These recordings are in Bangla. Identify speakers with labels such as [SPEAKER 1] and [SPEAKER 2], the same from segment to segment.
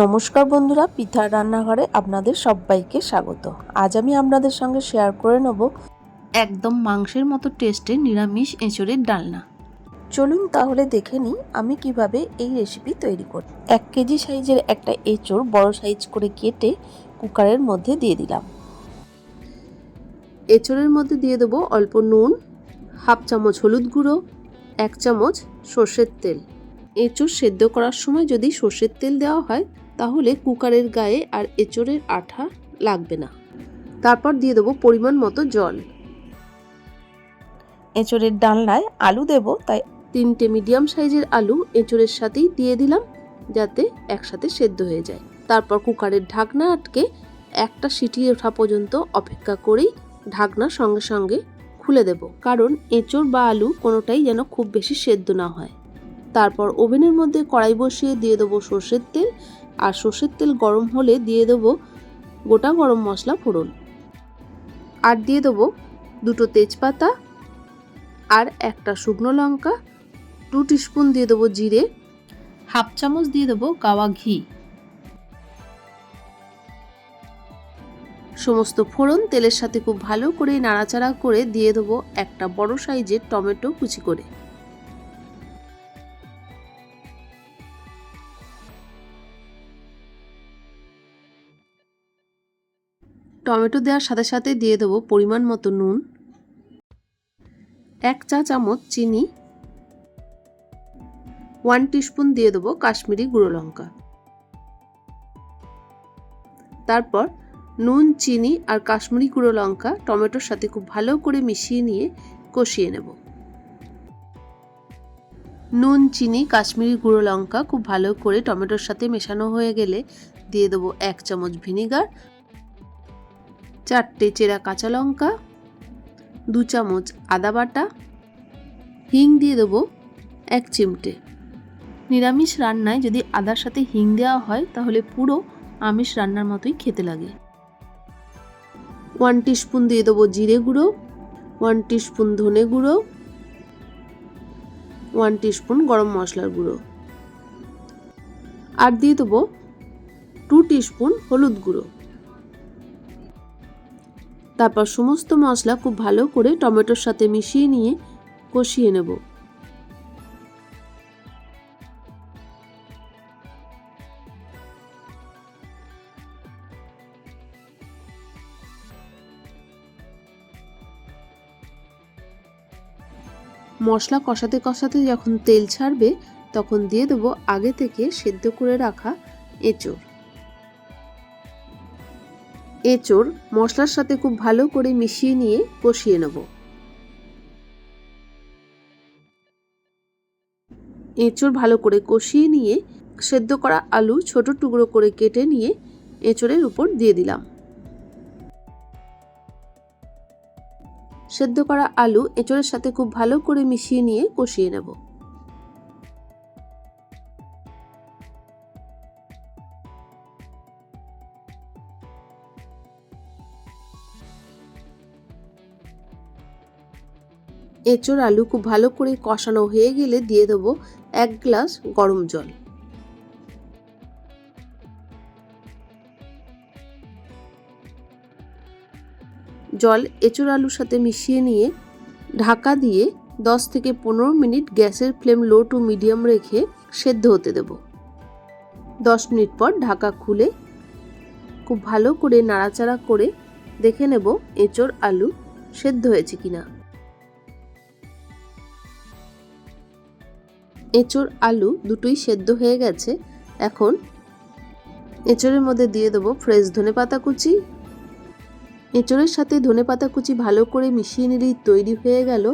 [SPEAKER 1] নমস্কার বন্ধুরা, পিঠার রান্নাঘরে আপনাদের সবাইকে স্বাগত। আজ আমি আপনাদের সঙ্গে শেয়ার করে নেব একদম মাংসের মতো টেস্টের নিরামিষ এঁচড়ের ডালনা। চলুন তাহলে দেখে নিই আমি কীভাবে এই রেসিপি তৈরি করি। এক কেজি সাইজের একটা এঁচড় বড় সাইজ করে কেটে কুকারের মধ্যে দিয়ে দিলাম। এঁচড়ের মধ্যে দিয়ে দেবো অল্প নুন, হাফ চামচ হলুদ গুঁড়ো, এক চামচ সর্ষের তেল। এঁচড় সেদ্ধ করার সময় যদি সর্ষের তেল দেওয়া হয় তাহলে কুকারের গায়ে আর এঁচড়ের আঠা লাগবে না। তারপর দিয়ে দেবো পরিমাণ মতো জল। এঁচড়ের ডালনায় আলু দেব তাই তিনটে মিডিয়াম সাইজের আলু এঁচড়ের সাথেই দিয়ে দিলাম যাতে একসাথে সেদ্ধ হয়ে যায়। তারপর কুকারের ঢাকনা আটকে একটা সিটি ওঠা পর্যন্ত অপেক্ষা করেই ঢাকনা সঙ্গে সঙ্গে খুলে দেব। কারণ এঁচড় বা আলু কোনোটাই যেন খুব বেশি সেদ্ধ না হয়। তারপর ওভেনের মধ্যে কড়াই বসিয়ে দিয়ে দেবো সর্ষের তেল, আর সর্ষের তেল গরম হলে দিয়ে দেবো গোটা গরম মশলা ফোড়ন। আর দিয়ে দেবো দুটো তেজপাতা আর একটা শুকনো লঙ্কা টু টিস্পুন দিয়ে দেবো জিরে, হাফ চামচ দিয়ে দেবো গাওয়া ঘি। সমস্ত ফোড়ন তেলের সাথে খুব ভালো করে নাড়াচাড়া করে দিয়ে দেবো একটা বড় সাইজের টমেটো কুচি করে। টমেটো দেওয়ার সাথে সাথে দিয়ে দেবো পরিমাণ মতো নুন, এক চা চামচ চিনি ওয়ান টিস্পুন দিয়ে দেবো কাশ্মীরি গুঁড়ো লঙ্কা। তারপর নুন, চিনি আর কাশ্মীরি গুঁড়ো লঙ্কা টমেটোর সাথে খুব ভালো করে মিশিয়ে নিয়ে কষিয়ে নেব। নুন, চিনি, কাশ্মীরি গুঁড়ো লঙ্কা খুব ভালো করে টমেটোর সাথে মেশানো হয়ে গেলে দিয়ে দেবো এক চামচ ভিনিগার চারটে চেরা কাঁচা লঙ্কা, দু চামচ আদা বাটা, হিং দিয়ে দেবো এক চিমটে। নিরামিষ রান্নায় যদি আদার সাথে হিং দেওয়া হয়, তাহলে পুরো আমিষ রান্নার মতোই খেতে লাগে। ওয়ান টিস্পুন দিয়ে দেবো জিরে গুঁড়ো, ওয়ান টিস্পুন ধনে গুঁড়ো, ওয়ান টিস্পুন গরম মশলার গুঁড়ো। আর দিয়ে দেবো টু টিস্পুন হলুদ গুঁড়ো। তারপর সমস্ত মশলা খুব ভালো করে টমেটোর সাথে মিশিয়ে নিয়ে কষিয়ে নেব। মশলা কষাতে কষাতে যখন তেল ছাড়বে, তখন দিয়ে দেবো আগে থেকে সেদ্ধ করে রাখা এঁচড়। এঁচড় মশলার সাথে খুব ভালো করে মিশিয়ে নিয়ে কষিয়ে নেব। এঁচড় ভালো করে কষিয়ে নিয়ে সেদ্ধ করা আলু ছোট টুকরো করে কেটে নিয়ে এঁচড়ের উপর দিয়ে দিলাম। সেদ্ধ করা আলু এঁচড়ের সাথে খুব ভালো করে মিশিয়ে নিয়ে কষিয়ে নেব। এঁচড় আলু খুব ভালো করে কষানো হয়ে গেলে দিয়ে দেবো এক গ্লাস গরম জল। জল এঁচড় আলুর সাথে মিশিয়ে নিয়ে ঢাকা দিয়ে দশ থেকে পনেরো মিনিট গ্যাসের ফ্লেম লো টু মিডিয়াম রেখে সেদ্ধ হতে দেব। দশ মিনিট পর ঢাকা খুলে খুব ভালো করে নাড়াচাড়া করে দেখে নেব এঁচড় আলু সেদ্ধ হয়েছে কিনা। এঁচড় আলু দুটোই সেদ্ধ হয়ে গেছে। এখন এঁচড়ের মধ্যে দিয়ে দেবো ফ্রেশ ধনে পাতা কুচি। এঁচড়ের সাথে ধনে পাতা কুচি ভালো করে মিশিয়ে নিলেই তৈরি হয়ে গেল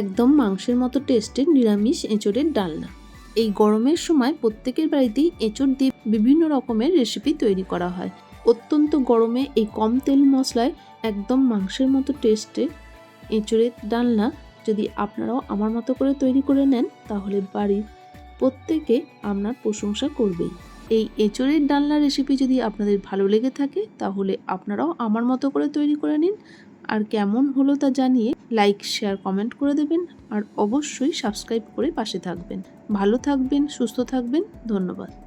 [SPEAKER 1] একদম মাংসের মতো টেস্টের নিরামিষ এঁচড়ের ডালনা। এই গরমের সময় প্রত্যেকের বাড়িতেই এঁচড় দিয়ে বিভিন্ন রকমের রেসিপি তৈরি করা হয়। অত্যন্ত গরমে এই কম তেল মশলায় একদম মাংসের মতো টেস্টে এঁচড়ের ডালনা যদি আপনারাও আমার মতো করে তৈরি করে নেন, তাহলে বাড়ির প্রত্যেকে আপনার প্রশংসা করবেই। এই এঁচড়ের ডালনা রেসিপি যদি আপনাদের ভালো লেগে থাকে, তাহলে আপনারাও আমার মতো করে তৈরি করে নিন। আর কেমন হলো তা জানিয়ে লাইক শেয়ার কমেন্ট করে দেবেন। আর অবশ্যই সাবস্ক্রাইব করে পাশে থাকবেন। ভালো থাকবেন, সুস্থ থাকবেন। ধন্যবাদ।